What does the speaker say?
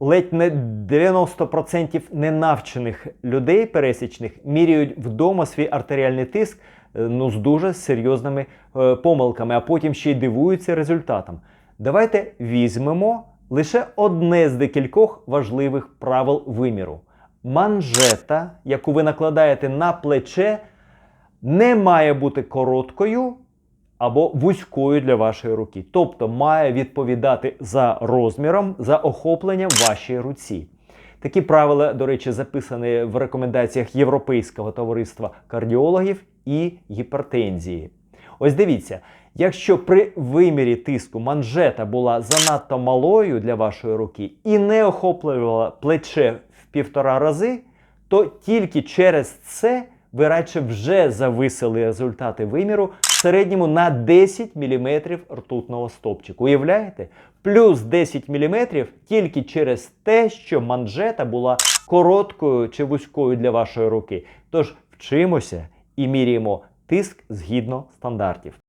ледь не 90% ненавчених людей пересічних міряють вдома свій артеріальний тиск е, ну, з дуже серйозними е, помилками, а потім ще й дивуються результатам. Давайте візьмемо лише одне з декількох важливих правил виміру. Манжета, яку ви накладаєте на плече, не має бути короткою або вузькою для вашої руки. Тобто має відповідати за розміром, за охопленням вашій руці. Такі правила, до речі, записані в рекомендаціях Європейського товариства кардіологів і гіпертензії. Ось дивіться, якщо при вимірі тиску манжета була занадто малою для вашої руки і не охоплювала плече в півтора рази, то тільки через це ви радше вже зависили результати виміру в середньому на 10 мм ртутного стопчику. Уявляєте? Плюс 10 мм тільки через те, що манжета була короткою чи вузькою для вашої руки. Тож вчимося і міряємо тиск згідно стандартів.